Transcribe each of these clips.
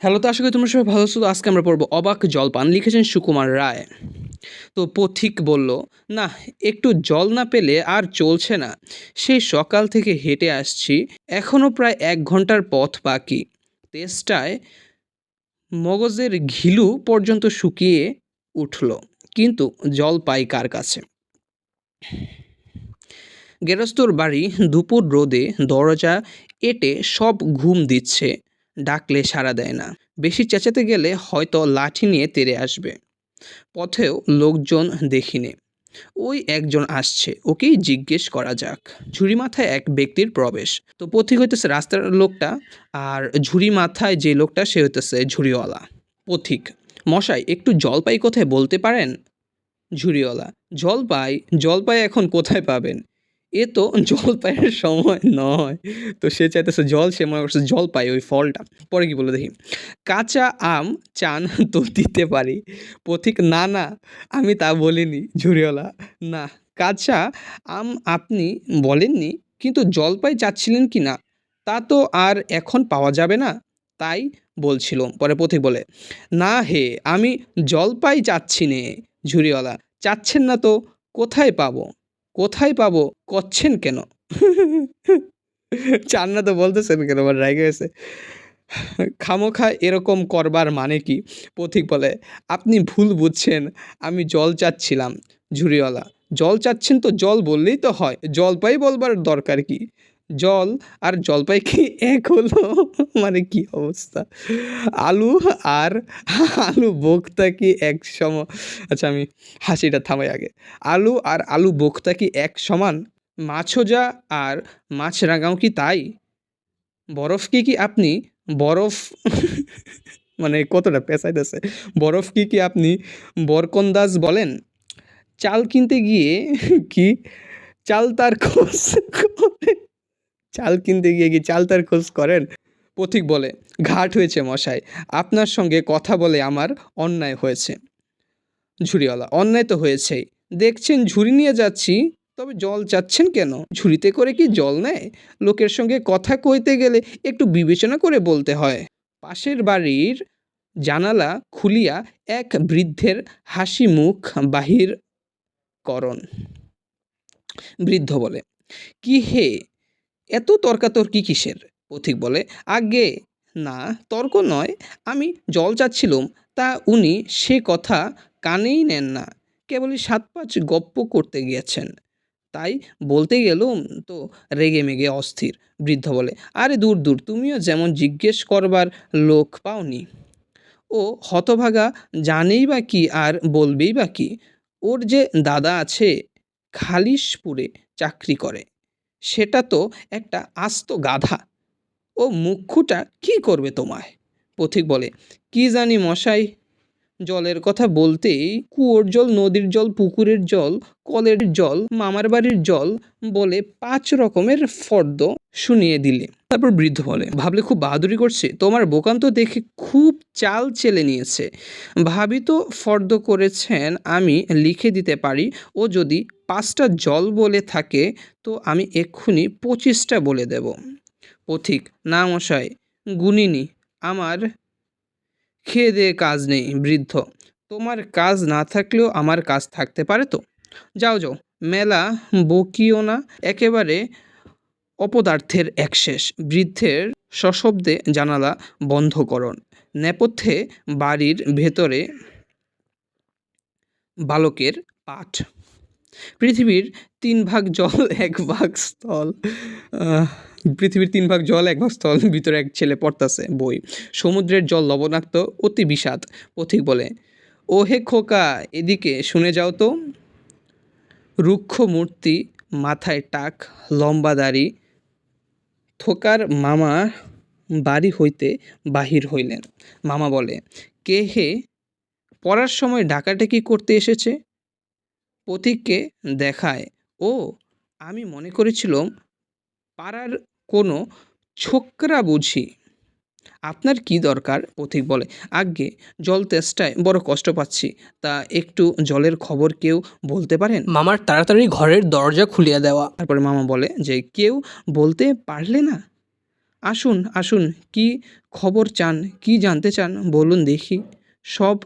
Hello, তো আশা করি তোমরা সবাই ভালো আছো। তো আজকে আমরা পড়ব অবাক জলপান। লিখেছেন সুকুমার রায়। তো পথিক বলল, না, একটু জল না পেলে আর চলছে না। সেই সকাল থেকে হেঁটে আসছি। এখনও প্রায় এক ঘণ্টার পথ বাকি। তেষ্টায় মগজের ঘিলু পর্যন্ত শুকিয়ে উঠল। কিন্তু জল পাই কার কাছে? গেরস্তর বাড়ি দুপুর রোদে দরজা এটে সব ঘুম দিচ্ছে। ডাকলে সাড়া দেয় না। বেশি চেঁচাতে গেলে হয়তো লাঠি নিয়ে তেড়ে আসবে। পথেও লোকজন দেখিনি। ওই একজন আসছে, ওকেই জিজ্ঞেস করা যাক। ঝুড়ি মাথায় এক ব্যক্তির প্রবেশ। তো পথিক হইতেছে রাস্তার লোকটা আর ঝুড়ি মাথায় যে লোকটা, সে হইতেছে ঝুড়িওয়ালা। পথিক, মশাই, একটু জলপাই কোথায় বলতে পারেন? ঝুড়িওয়ালা, জলপাই? জলপাই এখন কোথায় পাবেন? এ তো জলপাইয়ের সময় নয়। তো সে চাইতেছে জল, সে মনে করছে জল পায় ওই ফলটা। পরে কি বলে দেখি, কাঁচা আম চান তো দিতে পারি। পথিক, না না, আমি তা বলিনি, ঝুড়িওয়ালা। না, কাঁচা আম আপনি বলেননি, কিন্তু জলপাই চাচ্ছিলেন কি না, তা তো আর এখন পাওয়া যাবে না। তাই বলছিলাম পরে পথিক বলে, না হে, আমি জলপাই চাচ্ছি নে, ঝুড়িওয়ালা। চাচ্ছেন না তো, কোথায় পাবো? কোথায় পাবো? করছেন কেন? চান না তো বলতেছেন কেন? আমার রাগে গেছে খামোখা এরকম করবার মানে কি? পথিক বলে, আপনি ভুল বুঝছেন, আমি জল চাচ্ছিলাম ঝুড়িওয়ালা। জল চাচ্ছেন তো জল বললেই তো হয়, জল পাই বলবার দরকার কি? জল আর জলপাই কি এক হলো মানে কি অবস্থা? আলু আর আলু বোকতা কি এক সম? আচ্ছা আমি হাসিটা থামাই আগে। আলু আর আলু বোকতা কি এক সমান? মাছজা আর মাছ রাঙাও কি তাই? বরফ কি কি আপনি? বরফ মানে কতটা পেঁচাইতেছে বরফ কি কি আপনি বরকন্দাজ বলেন? চাল কিনতে গিয়ে কি চাল তার খোঁজ চাল কিনতে গিয়ে কি চাল তার খোঁজ করেন? পথিক বলে, ঘাট হয়েছে মশাই, আপনার সঙ্গে কথা বলে আমার অন্যায় হয়েছে। ঝুড়িওয়ালা, অন্যায় তো হয়েছেই। দেখছেন ঝুড়ি নিয়ে যাচ্ছি, তবে জল চাচ্ছেন কেন? ঝুড়িতে করে কি জল নেয়? লোকের সঙ্গে কথা কইতে গেলে একটু বিবেচনা করে বলতে হয়। পাশের বাড়ির জানালা খুলিয়া এক বৃদ্ধের হাসি মুখ বাহির করণ। বৃদ্ধ বলে, কি হে এত তর্কাতর্কি কিসের? পথিক বলে আগে না, তর্ক নয়। আমি জল চাচ্ছিলুম, তা উনি সে কথা কানেই নেন না। কেবলই সাত পাঁচ গপ্প করতে গিয়েছেন। তাই বলতে গেলুম তো রেগে মেগে অস্থির। বৃদ্ধ বলে, আরে দূর দূর, তুমিও যেমন জিজ্ঞেস করবার লোক পাওনি। ও হতভাগা জানেই বা কি আর বলবেই বা কি। ওর যে দাদা আছে খালিশপুরে চাকরি করে। সেটা তো একটা আস্ত গাধা। ও মুখ্যটা কি করবে তোমায়? পথিক বলে, কি জানি মশাই, জলের কথা বলতেই কুয়োর জল, নদীর জল, পুকুরের জল, কলের জল, মামার বাড়ির জল বলে পাঁচ রকমের ফর্দ শুনিয়ে দিলে। তারপর বৃদ্ধ বলে, ভাবলে খুব বাহাদুরি করছে? তোমার বোকান তো দেখে খুব চাল চেলে নিয়েছে। ভাবি তো ফর্দ করেছেন আমি লিখে দিতে পারি। ও যদি পাঁচটা জল বলে থাকে, তো আমি এক্ষুনি পঁচিশটা বলে দেব। পথিক, না মশাই, গুনিনি। আমার খেয়ে দিয়ে কাজ নেই। বৃদ্ধ, তোমার কাজ না থাকলেও আমার কাজ থাকতে পারে তো? যাও যাও, মেলা বকিও না। একেবারে অপদার্থের একশেষ বৃদ্ধের সশব্দে জানালা বন্ধকরণ নেপথ্যে বাড়ির ভেতরে বালকের পাঠ। পৃথিবীর তিন ভাগ জল, এক ভাগ স্থল। পৃথিবীর তিন ভাগ জল, এক ভাগ স্থল, ভিতরে এক ছেলে পড়তাছে বই। সমুদ্রের জল লবণাক্ত, অতি বিষাদ। পথিক বলে ও হে খোকা, এদিকে শুনে যাও তো। রুক্ষ মূর্তি মাথায় টাক, লম্বা দাড়ি থোকার মামা বাড়ি হইতে বাহির হইলেন। মামা বলে, কে হে? পড়ার সময় ডাকাডাকি করতে এসেছে? পথিককে দেখায়। ও, আমি মনে করেছিলাম পাড়ার কোনো ছোকরা বুঝি। আপনার কি দরকার? পথিক বলে আজ্ঞে জল তেষ্টায় বড় কষ্ট পাচ্ছি। তা একটু জলের খবর কেউ বলতে পারেন? মামার তাড়াতাড়ি ঘরের দরজা খুলিয়া দেওয়া। তারপরে মামা বলে যে কেউ বলতে পারলে না? আসুন আসুন কি খবর চান কি জানতে চান বলুন দেখি। সব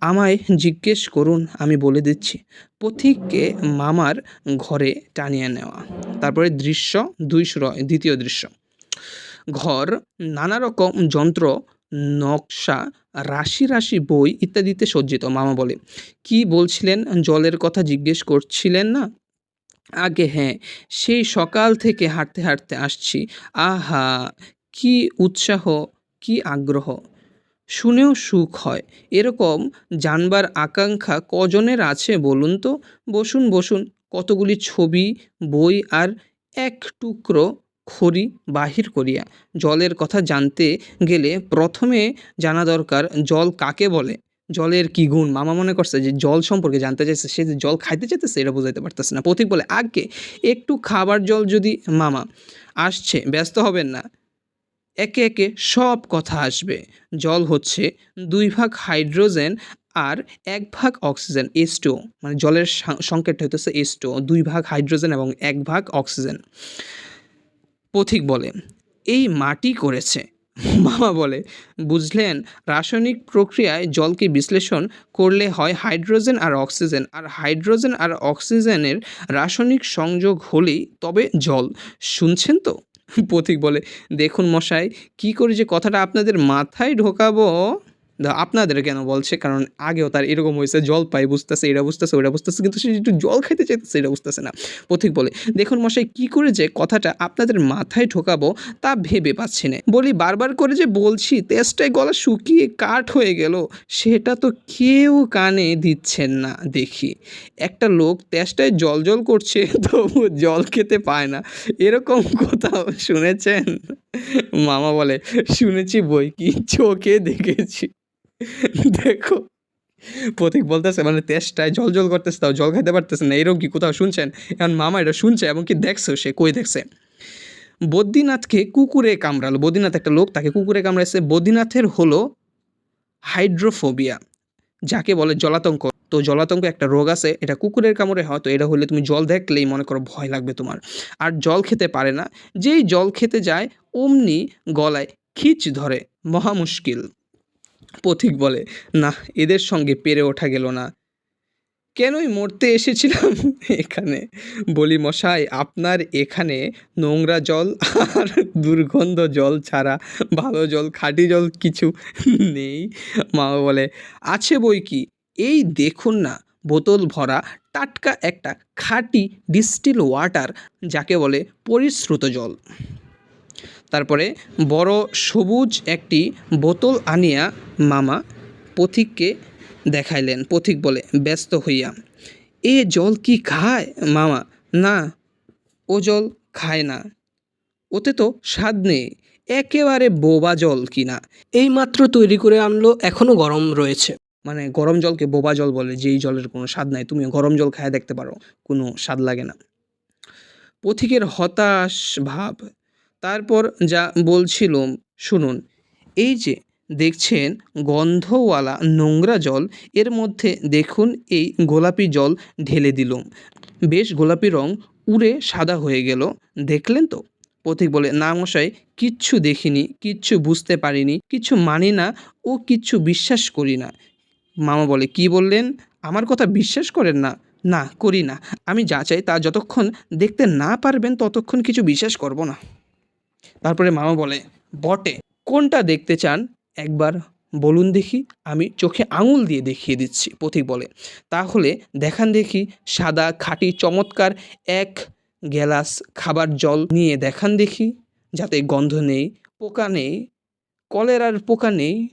আমায় জিজ্ঞেস করুন আমি বলে দিচ্ছি। পথিককে মামার ঘরে টানিয়ে নেওয়া। তারপরে দৃশ্য দুইশো দ্বিতীয় দৃশ্য। ঘর, নানা রকম যন্ত্র, নকশা, রাশি রাশি বই ইত্যাদিতে সজ্জিত, মামা বলে। কি বলছিলেন? জলের কথা জিজ্ঞেস করছিলেন না? আগে হ্যাঁ সেই সকাল থেকে হাঁটতে হাঁটতে আসছি। আহা, কি উৎসাহ, কি আগ্রহ। শুনেও সুখ হয়। এরকম জানবার আকাঙ্ক্ষা কজনের আছে বলুন তো? বসুন বসুন। কতগুলি ছবি, বই আর এক টুকরো খড়ি বাহির করিয়া জলের কথা জানতে গেলে প্রথমে জানা দরকার জল কাকে বলে? জলের কি গুণ? মামা মনে করছে যে জল সম্পর্কে জানতে চাইছে, সে যে জল খাইতে চাইতেছে এটা বোঝাইতে পারতেছে না। পথিক বলে আগে একটু খাবার জল যদি মামা, আসছে, ব্যস্ত হবেন না। একে একে সব কথা আসবে। জল হচ্ছে দুই ভাগ হাইড্রোজেন আর এক ভাগ অক্সিজেন এস টু মানে জলের সংকেতটা হতেছে এস টু দুই ভাগ হাইড্রোজেন এবং এক ভাগ অক্সিজেন। পথিক বলে। এই মাটি করেছে। মামা বলে, বুঝলেন, রাসায়নিক প্রক্রিয়ায় জলকে বিশ্লেষণ করলে হয় হাইড্রোজেন আর অক্সিজেন। আর হাইড্রোজেন আর অক্সিজেনের রাসায়নিক সংযোগ হলেই তবে জল। শুনছেন তো? পথিক বলে, দেখুন মশাই, কি করে যে কথাটা আপনাদের মাথায় ঢোকাবো? আপনাদের কেন বলছে? কারণ আগেও তার এরকম হয়েছে, জল পাই, বুঝতেছে, এটা বুঝতেছে ওটা বুঝতেছে, কিন্তু সে একটু জল খাইতে চাইতেছে, এটা বুঝতেছে না। পথিক বলে, দেখুন মশাই, কি করে যে কথাটা আপনাদের মাথায় ঢোকাবো তা ভেবে পাচ্ছি না। বলি, বারবার করে যে বলছি তেজটায় গলা শুকিয়ে কাঠ হয়ে গেল, সেটা তো কেউ কানে দিচ্ছেন না, দেখি। একটা লোক তেজটায় জল জল করছে, তবু জল খেতে পায় না। এরকম কোথাও শুনেছেন? মামা বলে, শুনেছি বই কি, চোখে দেখেছি। দেখো, প্রতীক বলতেছে মানে তেষ্টায় জল জল করতেছে, তাও জল খাইতে পারতেছে না। এরকম কি কোথাও শুনছেন? এখন মামা এটা শুনছে এবং কি দেখছে, সে কই দেখছে? বদ্রীনাথকে কুকুরে কামড়ালো। বদ্রীনাথ একটা লোক, তাকে কুকুরে কামড়াইছে। বদ্রীনাথের হলো হাইড্রোফোবিয়া, যাকে বলে জলাতঙ্ক। তো জলাতঙ্ক একটা রোগ আছে, এটা কুকুরের কামড়ে হয়, তো এটা হলে তুমি জল দেখলেই মনে করো ভয় লাগবে তোমার। আর জল খেতে পারে না। যেই জল খেতে যায়, অমনি গলায় খিচ ধরে, মহা মুশকিল। পথিক বলে, না, এদের সঙ্গে পেরে ওঠা গেল না। কেনই মরতে এসেছিলাম এখানে? বলি, মশাই, আপনার এখানে নোংরা জল আর দুর্গন্ধ জল ছাড়া ভালো জল, খাঁটি জল কিছু নেই? মা বলে, আছে বই কি? এই দেখুন না, বোতল ভরা টাটকা একটা খাঁটি ডিস্টিল ওয়াটার, যাকে বলে পরিশ্রুত জল। তারপরে বড় সবুজ একটি বোতল আনিয়া মামা পথিককে দেখাইলেন। পথিক বলে ব্যস্ত হইয়া। এ জল কি খায়? মামা না ও জল খায় না। ওতে তো স্বাদ নেই একেবারে বোবা জল কিনা। এইমাত্র তৈরি করে আনলো এখনও গরম রয়েছে। মানে গরম জলকে বোবা জল বলে যেই জলের কোনো স্বাদ নাই। তুমি গরম জল খায় দেখতে পারো কোনো স্বাদ লাগে না। পথিকের হতাশ ভাব তারপর যা বলছিলাম শুনুন। এই যে, দেখছেন, গন্ধওয়ালা নোংরা জল, এর মধ্যে দেখুন এই গোলাপি জল ঢেলে দিলুম বেশ, গোলাপি রং উড়ে সাদা হয়ে গেল। দেখলেন তো? পথিক বলে, না মশাই, কিচ্ছু দেখিনি, কিচ্ছু বুঝতে পারিনি কিচ্ছু মানি না, ও কিচ্ছু বিশ্বাস করি না। মামা বলে, কি বললেন? আমার কথা বিশ্বাস করেন না? না, করি না। আমি যা চাই তা যতক্ষণ দেখতে না পারবেন, ততক্ষণ কিছু বিশ্বাস করব না। তারপরে মামা বলে, বটে, কোনটা দেখতে চান? একবার বলুন দেখি, আমি চোখে আঙুল দিয়ে দেখিয়ে দিচ্ছি। পথিক বলে, তাহলে দেখান দেখি, সাদা, খাঁটি, চমৎকার, এক গ্যালাস খাবার জল নিয়ে দেখান দেখি, যাতে গন্ধ নেই, পোকা নেই, কলেরার পোকা নেই,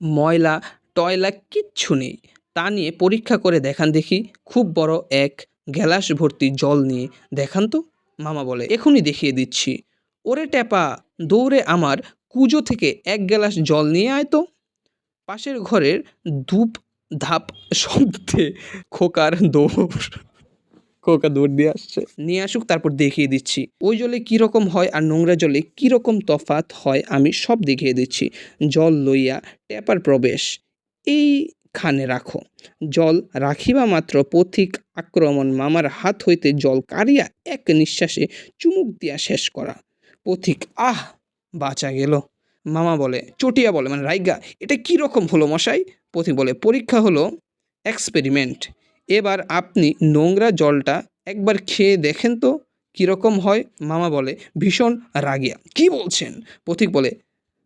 ময়লা, টয়লা কিচ্ছু নেই। তা নিয়ে পরীক্ষা করে দেখান দেখি, খুব বড় এক গ্যালাস ভর্তি জল নিয়ে দেখান তো? মামা বলে, এখনই দেখিয়ে দিচ্ছি। ওরে ট্যাপা, দৌড়ে আমার কুজো থেকে এক গ্লাস জল নিয়ে আয় তো। পাশের ঘরের ধূপ ধাপ শব্দে খোকার দৌড়, খোকা দৌড় দিয়ে আসছে। নিয়ে আসুক, তারপর দেখিয়ে দিচ্ছি। ওই জলে কীরকম হয় আর নোংরা জলে কীরকম তফাত হয় আমি সব দেখিয়ে দিচ্ছি। জল লইয়া ট্যাপার প্রবেশ। এইখানে রাখো। জল রাখিবা মাত্র পথিক আক্রমণ। মামার হাত হইতে জল কাড়িয়া এক নিঃশ্বাসে চুমুক দিয়া শেষ করা। পথিক, আহ, বাঁচা গেল। মামা বলে, চটিয়া বলে মানে রাইগা, এটা কী রকম হলো মশাই? পথিক বলে, পরীক্ষা হলো এক্সপেরিমেন্ট এবার আপনি নোংরা জলটা একবার খেয়ে দেখেন তো কীরকম হয়? মামা বলে, ভীষণ রাগিয়া। কি বলছেন? পথিক বলে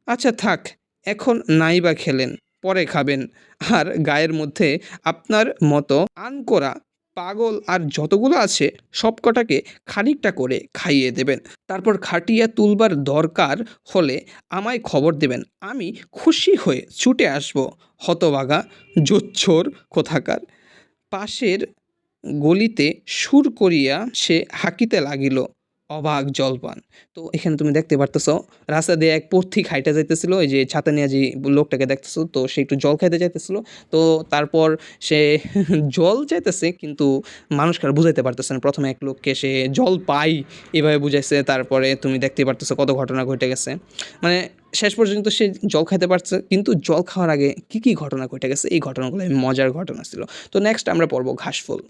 আচ্ছা থাক, এখন নাইবা খেলেন, পরে খাবেন। আর গায়ের মধ্যে আপনার মতো আনকোরা পাগল আর যতগুলো আছে, সবকটাকে খানিকটা করে খাইয়ে দেবেন। তারপর খাটিয়া তুলবার দরকার হলে আমায় খবর দেবেন। আমি খুশি হয়ে ছুটে আসব। হতবাগা জোচ্ছর কোথাকার। পাশের গলিতে সুর করিয়া সে হাঁকিতে লাগিল। অবাক, জলপান। তো এখানে তুমি দেখতে পারতেছো, রাস্তা দিয়ে এক পথিক হাইটা যাইতেছিল, ওই যে ছাতা নিয়ে যে লোকটাকে দেখতেছো, তো সে একটু জল খাইতে যাইতেছিল। তো তারপর সে জল চাইতেছে, কিন্তু মানুষকে আর বুঝাইতে পারতেছে না। প্রথমে এক লোককে সে জল পাই, এভাবে বুঝাইছে। তারপরে তুমি দেখতে পারতেছো কত ঘটনা ঘটে গেছে। মানে শেষ পর্যন্ত সে জল খাইতে পারছে, কিন্তু জল খাওয়ার আগে কী কী ঘটনা ঘটে গেছে, এই ঘটনাগুলো মজার ঘটনা ছিল। তো নেক্সট আমরা পড়ব ঘাসফুল।